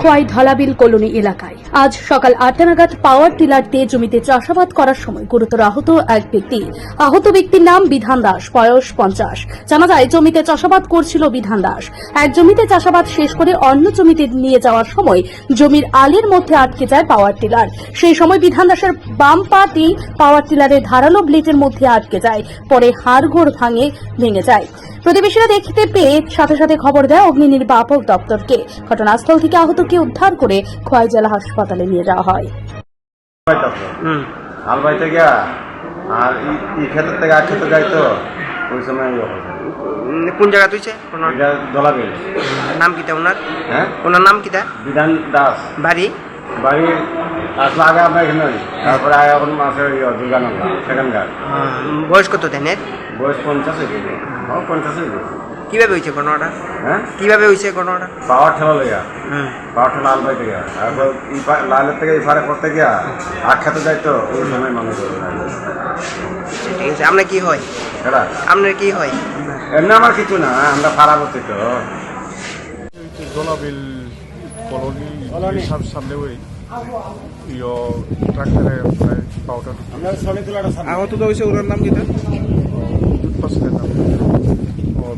Khowai Dhalabil colony এলাকায়। আজ সকাল আটটা নাগাদ পাওয়ার টিলার দিয়ে জমিতে চাষাবাদ করার সময় গুরুতর আহত এক ব্যক্তি। আহত ব্যক্তির নাম বিধান দাস, বয়স পঞ্চাশ। জানা যায়, জমিতে চাষাবাদ করছিল বিধান দাস। এক জমিতে চাষাবাদ শেষ করে অন্য জমিতে নিয়ে যাওয়ার সময় জমির আলের মধ্যে আটকে যায় পাওয়ার টিলার। সেই সময় বিধান দাসের বাম পাটি পাওয়ার টিলারের ধারালো ব্লেডের মধ্যে আটকে যায়, পরে হাড়গোড় ভাঙে, ভেঙে যায়। প্রতিবেশীরা দেখতে পেয়ে সাথে সাথে খবর দেয় অগ্নি নির্বাপক দপ্তরকে। ঘটনাস্থল থেকে আহতকে উদ্ধার করে খোয়াই জেলা হাসপাতালে নিয়ে যাওয়া হয়। হুম। হাল বাইতে গিয়া আর ই- ই ক্ষেতের থেকে আর খেতে যাইতো ওই সময় ইয়ে কোন জায়গা তুইছে? দলাবিল নাম কিতা ওনার? হ্যাঁ? ওনার নাম কিতা বিধান দাস। বাড়ি? বাড়ি আসলে আগে আমরা এখানে তারপরে আগে এখন মাসের ইয়ে দুর্গানন্দা বয়স কত ধানের বয়স পঞ্চাশ হয়ে গেছে পঞ্চাশ হয়ে গেছে কীভাবে হয়েছে ঘটনাটা? হ্যাঁ? কীভাবে হয়েছে ঘটনাটা? পাওয়ার ঠেলা লইয়া। হুম পাওয়ার ঠেলা লাল বাইতে গিয়া তারপর লালের থেকে ইফারে করতে গিয়া আর খেতে যাইতো ওই সময় মানুষ ঠিক আছে আপনার কি হয়? সেটা আপনার কি হয়? এমনি আমার কিছু না আমরা ফারা করছি তো দোলাবিল কলোনি সাম সামনে ওই ইয় ট্রাক্টরে প্রায় পাউডার আহত তো হয়েছে ওনার নাম কিটা বিদ্যুৎ পাশের নাম।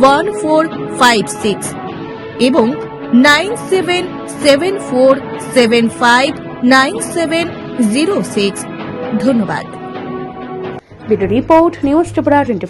one four five six এবং nine seven seven four seven five nine seven zero six ধন্যবাদ। Video report news Tripura twenty